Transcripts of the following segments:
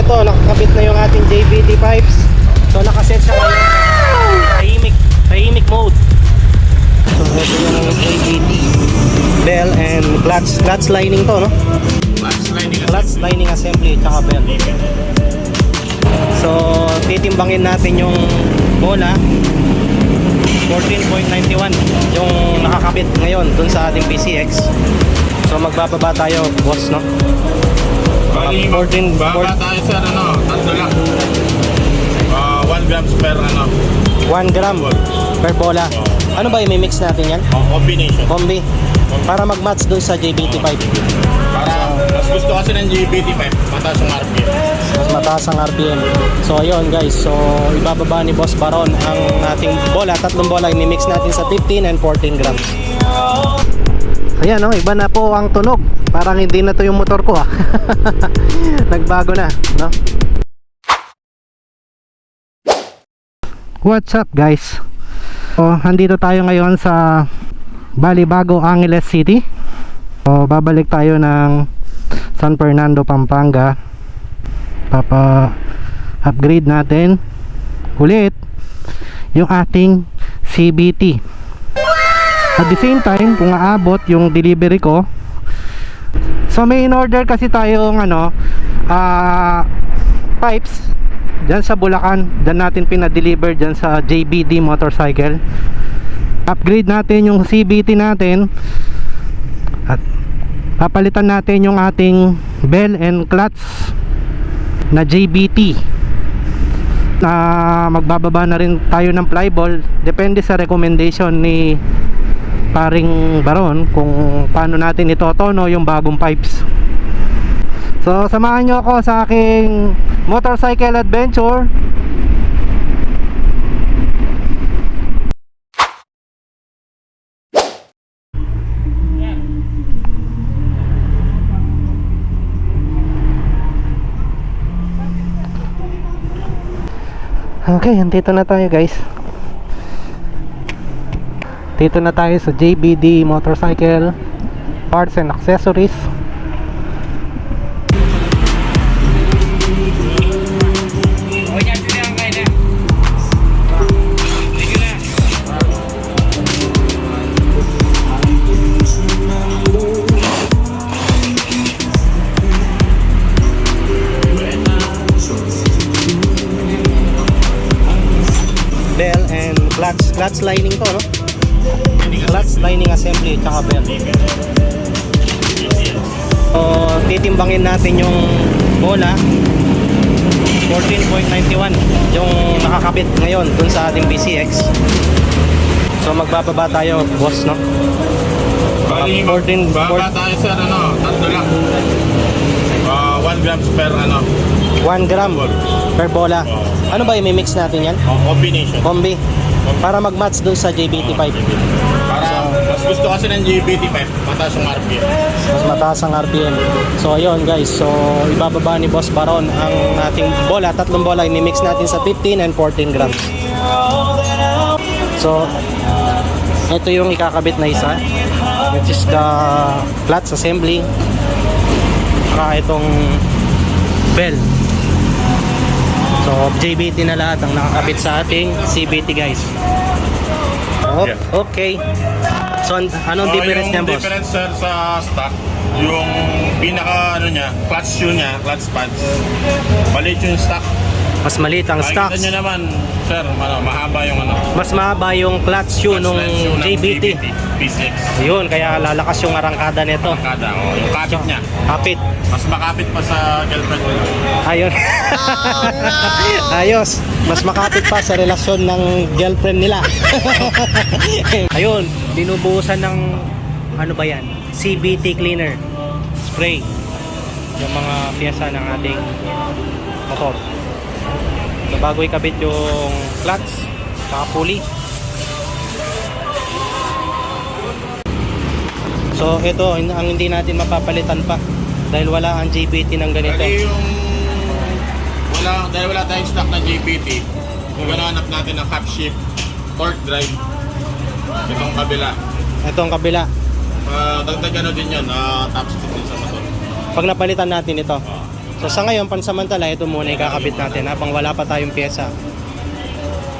ito, nakakabit na yung ating JBT pipes. So nakaset siya ngayon tahimik, tahimik mode. So ito yung JBT bell and clutch, clutch lining to, no? Clutch lining Clutch lining assembly, tsaka bell. So titimbangin natin yung bola 14.91 yung nakakabit ngayon dun sa ating PCX. So magbababa tayo, boss, no? Bali, 14 baba tayo sir, ano, tatlo lang. Ah, 1 grams per, ano, 1 gram per bola. Ano ba yung mix natin yan? oh, combination. Kombi. Para mag-match dun sa JBT5. Para, mas gusto kasi ng GBT5, mataas yung RPM. Mas mataas ang RPM. So ayun guys, so ibababa ni Boss Baron ang ating bola, tatlong bola i-mix natin sa 15 and 14 grams. Ayan no, iba na po ang tunog. Parang hindi na to yung motor ko ah. Nagbago na, no? What's up guys? So, andito tayo ngayon sa Balibago, Angeles City. So, babalik tayo ng San Fernando, Pampanga papa upgrade natin ulit yung ating CBT at the same time kung aabot yung delivery ko so may in order kasi tayong ano ah pipes dyan sa Bulacan. Dyan natin pinadeliver dyan sa JBD motorcycle. Upgrade natin yung CBT natin. At papalitan natin yung ating bell and clutch na JBT na magbababa na rin tayo ng flyball depende sa recommendation ni paring Baron kung paano natin itotono yung bagong pipes so samahan nyo ako sa aking motorcycle adventure Okay, andito na tayo guys. Dito na tayo sa JBD Motorcycle Parts and Accessories. Clutch, clutch lining to, no? Clutch lining assembly tsaka bell. So, titimbangin natin yung bola 14.91 yung nakakabit ngayon dun sa ating PCX. So magbababa tayo, boss, no? Bali, 14 baba tayo sir, ano, tatlo lang. Ah, 1 grams per, ano, 1 gram per bola. Ano ba yung mix natin yan? oh, combination. Kombi. Para mag-match dun sa JBT5. Para, mas gusto kasi ng GBT5, mataas yung RPM. mas mataas ang RPM. So ayun guys, so ibababa ni Boss Baron ang ating bola, tatlong bola i-mix natin sa 15 and 14 grams. So ito yung ikakabit na isa which is the clutch assembly saka itong bell so JBT na lahat ang nakakabit sa ating CBT guys Oh, Yeah. okay so an- anong difference niya boss? difference sir sa stock, yung pinaka ano niya, clutch shoe niya, clutch pads. Balit yung stock. Mas maliit ang Makikita stocks nyo naman, sir, ano, mahaba yung ano. mas mahaba yung clutch shoe clutch nung JBT. P6. Ayun, kaya lalakas yung arangkada nito. Kada, oh, yung kapit niya. Kapit. Mas makapit pa sa girlfriend mo. Ayun. Ayos. Mas makapit pa sa relasyon ng girlfriend nila. Ayun, binubuhusan ng ano ba yan? CBT cleaner spray. Yung mga piyesa ng ating motor. Bago ikabit yung clutch, saka pulley. So ito ang hindi natin mapapalitan pa dahil wala ang JBT ng ganito. Yung wala, dahil wala tayong stock na GPT, kung hanap natin ng half shift, torque drive, itong kabila. Ito ang kabila. Uh, dagdag ano din yun, uh, top speed din sa motor. Pag napalitan natin ito. So sa ngayon, pansamantala, ito muna ikakabit natin habang wala pa tayong pyesa.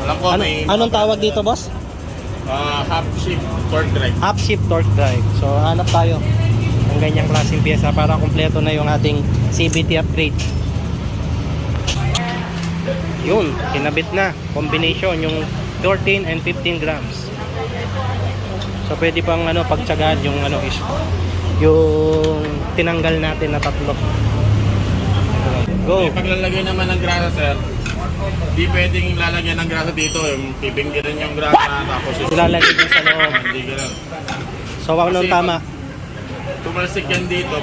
Alam ko, Ano, may anong tawag dito, boss? ah, half shift torque drive. Half shift torque drive. So hanap tayo ng ganyang klaseng pyesa para kumpleto na yung ating CVT upgrade. Yun, kinabit na. Combination, yung 14 and 15 grams. So pwede pang ano, pagtsagaan yung ano is yung tinanggal natin na tatlo. Go. May paglalagay naman ng grasa, sir. Di pwedeng lalagyan ng grasa dito. Yung pipinggirin yung grasa, tapos yung... Ilalagay din sa loob. Hindi ganun. So anong Kasi tama? Tumalsik yan dito,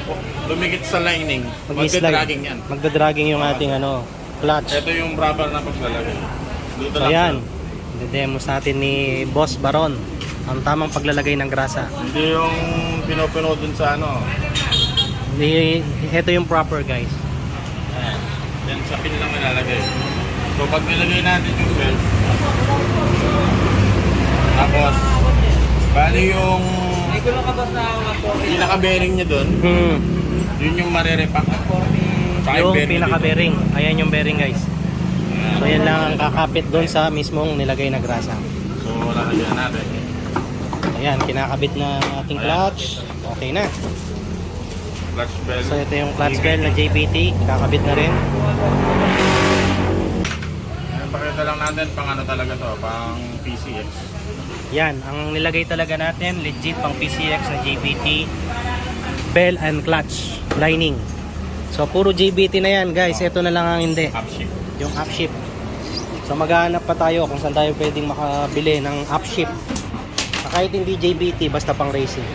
lumikit sa lining. Mag-slide. Magka-dragging yan. Magda-dragging yung ating ano, clutch. Ito yung rubber na paglalagay. Dito So lang. ayan, sir. demo sa atin ni Boss Baron ang tamang paglalagay ng grasa. Hindi yung pinupuno dun sa ano. Ni- Ito yung proper guys. Yan sa pin lang ilalagay. So pag nilagay natin yung belt, tapos, bali yung pinaka-bearing niya dun, Hmm. yun yung marerepack. Saka Yung bearing pinaka-bearing. Ayan yung bearing guys. So yan lang ang kakapit doon sa mismong nilagay na grasa. So lalagyan natin. Ayan, kinakabit na ating clutch. Okay na. Clutch belt. So ito yung clutch bell na JBT. Kakabit na rin. Ayan, pakita lang natin pang ano talaga to, pang PCX. Yan, ang nilagay talaga natin, legit pang PCX na JBT bell and clutch lining. So puro JBT na yan guys, ito na lang ang hindi, Upshift. yung upshift. So maghahanap pa tayo kung saan tayo pwedeng makabili ng upshift. Na kahit hindi JBT, basta pang racing.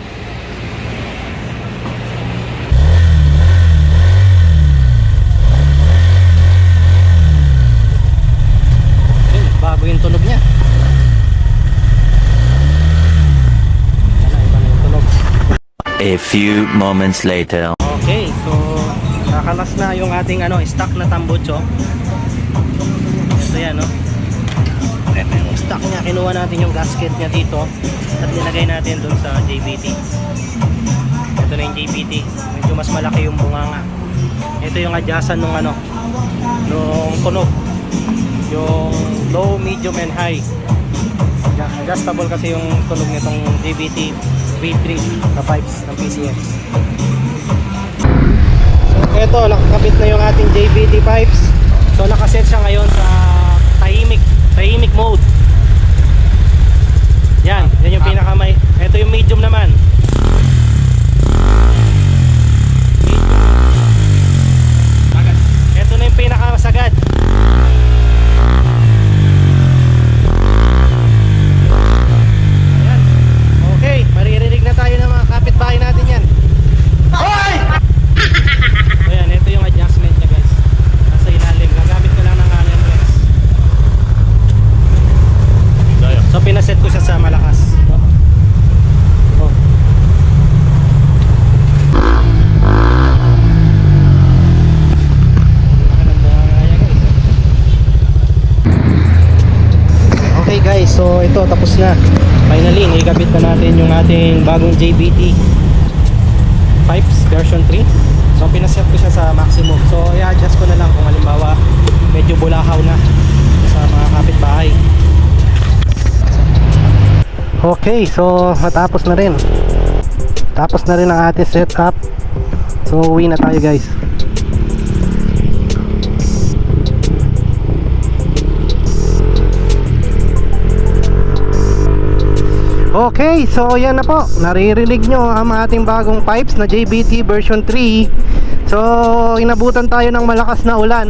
Yun, bago yung tunog niya. Ano, iba na yung tunog. A few moments later. Okay, so nakalas na yung ating ano, stock na tambucho. Ito yan, no? Yung stock niya. Kinuha natin yung gasket niya dito at nilagay natin dun sa JBT. Ito na yung JBT. Medyo mas malaki yung bunganga. Ito yung adjustan nung ano, nung tunog. Yung low, medium, and high. Adjustable kasi yung tunog nitong JBT V3 na pipes ng PCX. So eto, nakakabit na yung ating JBT pipes. So nakaset siya ngayon sa tahimik, tahimik mode. Yan, yan yung pinaka may. Ito yung medium naman. Medium. Ito na yung pinaka sagad. Ayan. Okay, maririnig na tayo ng mga kapitbahay natin yan. Ayan, ito yung adjustment niya guys. Nasa ilalim. Gagamit ko lang ng Allen wrench. Daya. So pinaset ko siya sa malakas. Oh. Okay guys, so ito tapos na. Finally, ikabit na natin yung ating bagong JBT pipes version 3. So pinaset ko siya sa maximum. So i-adjust ko na lang kung halimbawa medyo bulahaw na sa mga kapitbahay. Okay, so matapos na rin. Tapos na rin ang ating setup. So uwi na tayo guys. Okay, so yan na po. Naririnig nyo ang ating bagong pipes na JBT version 3. So inabutan tayo ng malakas na ulan.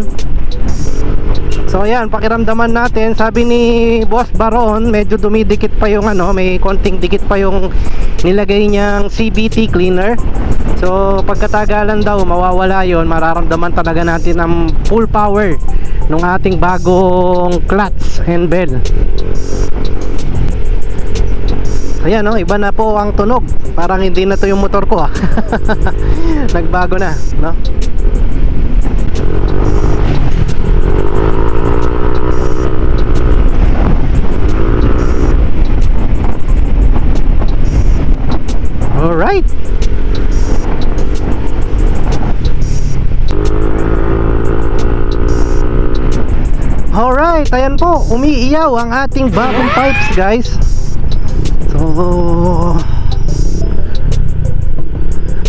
So ayan, pakiramdaman natin, sabi ni Boss Baron, medyo dumidikit pa yung ano, may konting dikit pa yung nilagay niyang CBT cleaner. So pagkatagalan daw, mawawala yon mararamdaman talaga natin ang full power ng ating bagong clutch and bell ayan no iba na po ang tunog. Parang hindi na to yung motor ko ah. Nagbago na no? Alright Alright, ayan po, umiiyaw ang ating bagong pipes guys. So,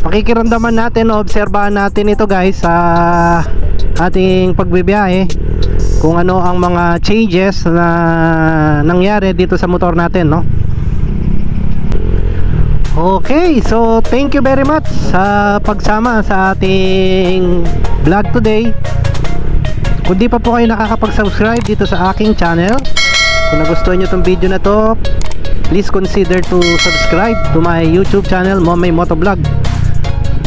pakikiramdaman natin, obserbahan natin ito guys sa ating pagbibiyahe kung ano ang mga changes na nangyari dito sa motor natin, no? Okay, so thank you very much sa pagsama sa ating vlog today. Kung di pa po kayo nakakapag-subscribe dito sa aking channel, kung nagustuhan nyo itong video na to, please consider to subscribe to my YouTube channel, Momay Motovlog.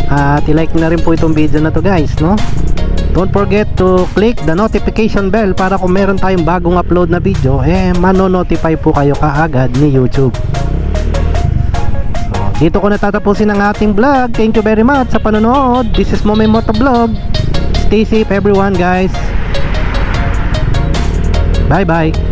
At i-like na rin po itong video na to guys, no? Don't forget to click the notification bell para kung meron tayong bagong upload na video, eh mano-notify po kayo kaagad ni YouTube. So, dito ko natatapusin ang ating vlog. Thank you very much sa panonood. This is Momay Motovlog. Stay safe everyone guys. Bye bye.